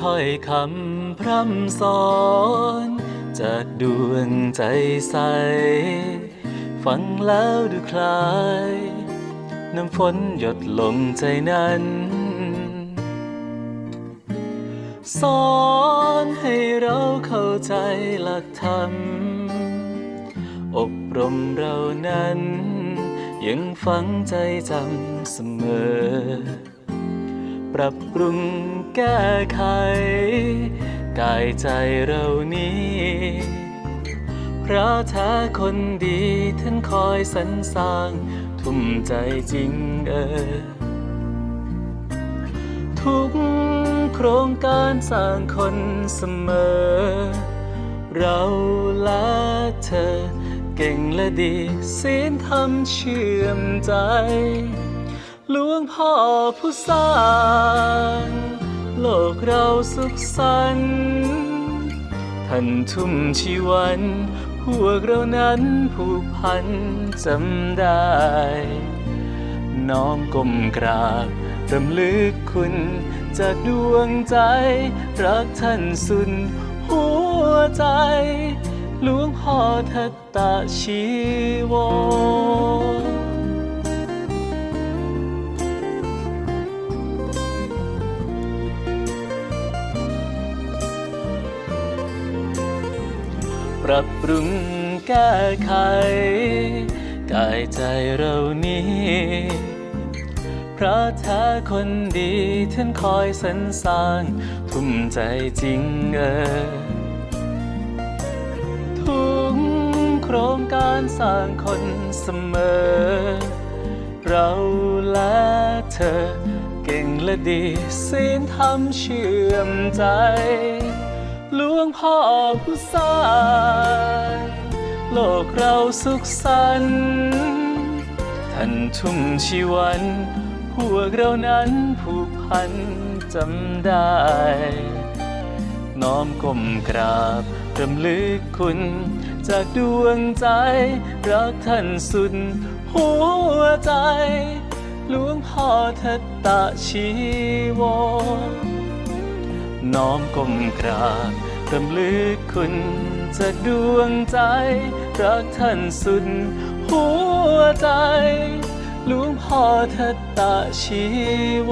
ถ้อยคำพร่ำสอน จากดวงใจใส ฟังแล้วดูคลาย น้ำฝนหยดลงใจนั้น สอนให้เราเข้าใจหลักธรรม อบรมเรานั้น ยังฝังใจจำเสมอ ปรับปรุงแก้ไข กายใจเรานี้พระแท้คนดีท่านคอยสรรสร้าง ทุ่มใจจริงเออ ทุกโครงการสร้างคนเสมอ เราและเธอ เก่งและดีศีลธรรมเชื่อมใจ หลวงพ่อผู้สร้างโลกเราสุขสันต์ท่านทุ่มชีวัน พวกเรานั้นผูกพันจำได้ น้อมก้มกราบรำลึกคุณจากดวงใจ รักท่านสุดหัวใจ หลวงพ่อทัตตาชีวร ปรับปรุงแก้ไขกายใจเรานี้พระแท้คนดีท่านคอยสรรสร้าง ทุ่มใจจริงเออทุกโครงการสร้างคนเสมอ เราและเธอ เก่งและดีศีลธรรมเชื่อมใจ หลวงพ่อผู้สร้างโลกเราสุขสันต์ท่านทุ่มชีวันพวกเรานั้นผูกพันจำได้ น้อมก้มกราบรำลึกคุณ จากดวงใจ รักท่านสุดหัวใจหลวงพ่อทัตตาชีวร น้อมก้มกราบรำลึกคุณจะดวงใจ รักท่านสุดหัวใจหลวงพ่อทัตตาชีว